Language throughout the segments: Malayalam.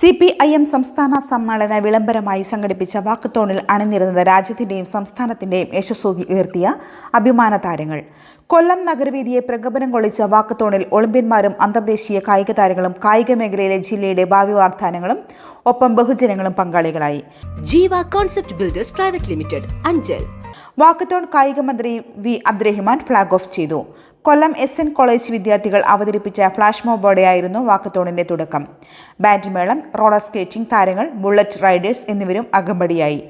സി പി ഐ എം സംസ്ഥാന സമ്മേളന വിളംബരമായി സംഘടിപ്പിച്ച വാക്കത്തോണിൽ അണിനിരുന്നത് രാജ്യത്തിന്റെയും സംസ്ഥാനത്തിന്റെയും യശസ്സോതി ഉയർത്തിയ അഭിമാന താരങ്ങൾ. കൊല്ലം നഗരവീതിയെ പ്രകമ്പനം കൊള്ളിച്ച വാക്കത്തോണിൽ ഒളിമ്പ്യന്മാരും അന്തർദേശീയ കായിക താരങ്ങളും കായിക മേഖലയിലെ ജില്ലയുടെ ഭാവി വാഗ്ദാനങ്ങളും ഒപ്പം ബഹുജനങ്ങളും പങ്കാളികളായി. Jeeva concept builders private limited Anchal. Walkathon കായിക മന്ത്രി വി അബ്ദുറഹിമാൻ ഫ്ളാഗ് ഓഫ് ചെയ്തു. കൊല്ലം എസ് എൻ കോളേജ് വിദ്യാർത്ഥികൾ അവതരിപ്പിച്ച ഫ്ലാഷ് മോബോടെയായിരുന്നു വാക്കത്തോണിന്റെ തുടക്കം. ബാൻഡ് മേളം റോളർ സ്കേറ്റിംഗ് താരങ്ങൾ ബുള്ളറ്റ് റൈഡേഴ്സ് എന്നിവരും അകമ്പടിയായി.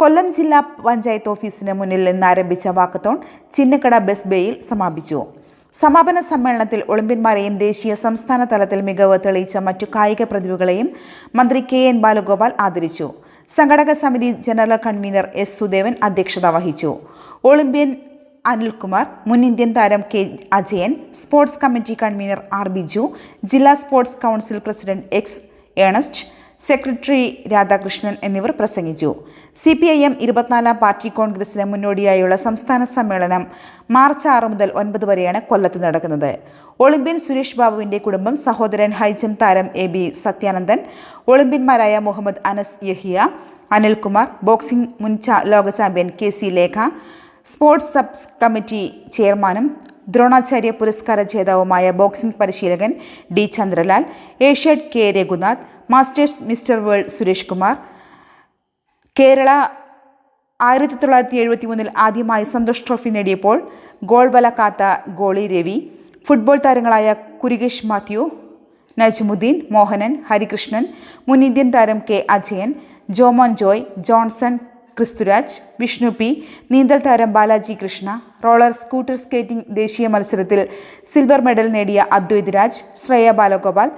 കൊല്ലം ജില്ലാ പഞ്ചായത്ത് ഓഫീസിന് മുന്നിൽ നിന്ന് ആരംഭിച്ച വാക്കത്തോൺ ചിന്നക്കട ബസ് ബേയിൽ സമാപിച്ചു. സമാപന സമ്മേളനത്തിൽ ഒളിമ്പ്യന്മാരെയും ദേശീയ സംസ്ഥാന തലത്തിൽ മികവ് തെളിയിച്ച മറ്റു കായിക പ്രതിഭകളെയും മന്ത്രി കെ എൻ ബാലഗോപാൽ ആദരിച്ചു. സംഘടക സമിതി ജനറൽ കൺവീനർ എസ് സുദേവൻ അധ്യക്ഷത വഹിച്ചു. ഒളിമ്പ്യൻ അനിൽകുമാർ മുൻ ഇന്ത്യൻ താരം K Ajayan sports committee convener R Biju ജില്ലാ sports council president X Ernest secretary Radhakrishnan എന്നിവർ പ്രസംഗിച്ചു. സി പി ഐ എം ഇരുപത്തിനാലാം പാർട്ടി കോൺഗ്രസിന് മുന്നോടിയായുള്ള സംസ്ഥാന സമ്മേളനം മാർച്ച് ആറ് മുതൽ ഒൻപത് വരെയാണ് കൊല്ലത്ത് നടക്കുന്നത്. ഒളിമ്പ്യൻ സുരേഷ് ബാബുവിന്റെ കുടുംബം സഹോദരൻ ഹൈജം താരം എ ബി സത്യാനന്ദൻ ഒളിമ്പ്യന്മാരായ മുഹമ്മദ് അനസ് യഹിയ അനിൽകുമാർ ബോക്സിംഗ് മുൻ ലോക champion K C Lekha sports sub committee ചെയർമാനും ദ്രോണാചാര്യ പുരസ്കാര ജേതാവുമായ ബോക്സിംഗ് പരിശീലകൻ D Chandralal Asiad K Raghunath masters mister world Suresh Kumar Kerala ആയിരത്തി തൊള്ളായിരത്തി എഴുപത്തി മൂന്നിൽ ആദ്യമായി സന്തോഷ് ട്രോഫി നേടിയപ്പോൾ ഗോൾ വല കാത്ത ഗോളി രവി ഫുട്ബോൾ താരങ്ങളായ കുരികേഷ് മാത്യു നജ്മുദ്ദീൻ മോഹനൻ ഹരികൃഷ്ണൻ മുൻ ഇന്ത്യൻ താരം K Ajayan Jomon Joy Johnson Christuraj Vishnu P നീന്തൽ താരം Balaji Krishna roller scooter skating ദേശീയ മത്സരത്തിൽ സിൽവർ മെഡൽ നേടിയ അദ്വൈത് രാജ് ശ്രേയ ബാലഗോപാൽ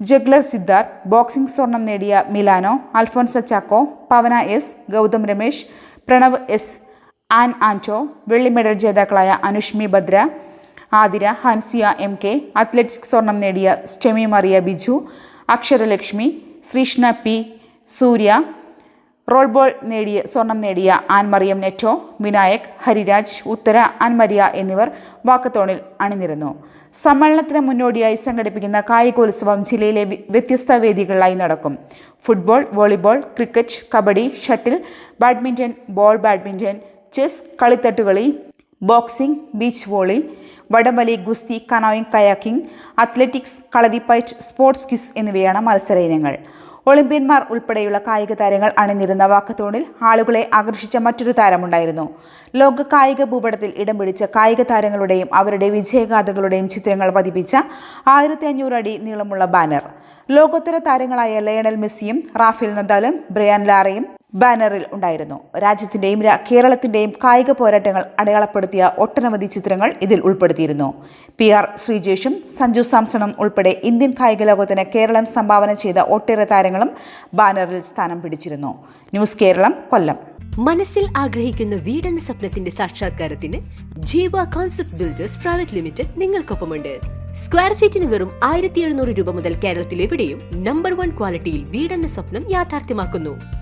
ജഗ്ലർ സിദ്ധാർത്ഥ് ബോക്സിംഗ് സ്വർണം നേടിയ Milano Alphonsa Chacko Pavana S Gautham Ramesh Pranav S Ann Anto വെള്ളി മെഡൽ ജേതാക്കളായ Anushmi Bhadra Athira Hansiya M K athletics സ്വർണം നേടിയ Stemy Mariya Biju Aksharalakshmi Shreeshna P Surya roll ball നേടിയ സ്വർണം നേടിയ ആൻമറിയം നെറ്റോ വിനായക് ഹരിരാജ് ഉത്തര ആൻമരിയ എന്നിവർ വാക്കത്തോണിൽ അണിനിരന്നു. സമ്മേളനത്തിന് മുന്നോടിയായി സംഘടിപ്പിക്കുന്ന കായികോത്സവം ജില്ലയിലെ വ്യത്യസ്ത വേദികളിലായി നടക്കും. Football volleyball cricket kabaddi shuttle badminton ball badminton chess കളിത്തട്ടുകളി boxing beach volley വടംവലി ഗുസ്തി canoeing kayaking athletics Kalaripayattu sports quiz എന്നിവയാണ് മത്സര ഇനങ്ങൾ. ഒളിമ്പ്യന്മാർ ഉൾപ്പെടെയുള്ള കായിക താരങ്ങൾ അണിനിരുന്ന വാക്കത്തോണിൽ ആളുകളെ ആകർഷിച്ച മറ്റൊരു താരമുണ്ടായിരുന്നു. ലോക കായിക ഭൂപടത്തിൽ ഇടം പിടിച്ച കായിക താരങ്ങളുടെയും അവരുടെ വിജയഗാഥകളുടെയും ചിത്രങ്ങൾ പതിപ്പിച്ച ആയിരത്തി അഞ്ഞൂറ് അടി നീളമുള്ള ബാനർ. ലോകോത്തര താരങ്ങളായ ലയണൽ മെസ്സിയും റാഫേൽ നദാലും ബ്രയാൻ ലാറയും ബാനറിൽ ഉണ്ടായിരുന്നു. രാജ്യത്തിന്റെയും കേരളത്തിന്റെയും കായിക പോരാട്ടങ്ങൾ അടയാളപ്പെടുത്തിയ ഒട്ടനവധി ചിത്രങ്ങൾ ഇതിൽ ഉൾപ്പെടുത്തിയിരുന്നു. പി ആർ ശ്രീജേഷും സഞ്ജു സാംസണും ഉൾപ്പെടെ ഇന്ത്യൻ കായിക ലോകത്തിന് കേരളം സംഭാവന ചെയ്ത ഒട്ടേറെ താരങ്ങളും ബാനറിൽ സ്ഥാനം പിടിച്ചിരുന്നു. ന്യൂസ് കേരളം കൊല്ലം. മനസ്സിൽ ആഗ്രഹിക്കുന്ന വീടെന്ന സ്വപ്നത്തിന്റെ സാക്ഷാത്കാരത്തിന് Jeeva concept builders private limited നിങ്ങൾക്കൊപ്പമുണ്ട്. Square ഫീറ്റിന് വെറും ആയിരത്തി എഴുന്നൂറ് രൂപ മുതൽ കേരളത്തിലെവിടെയും നമ്പർ വൺ ക്വാളിറ്റിയിൽ വീടെന്ന സ്വപ്നം യാഥാർത്ഥ്യമാക്കുന്നു.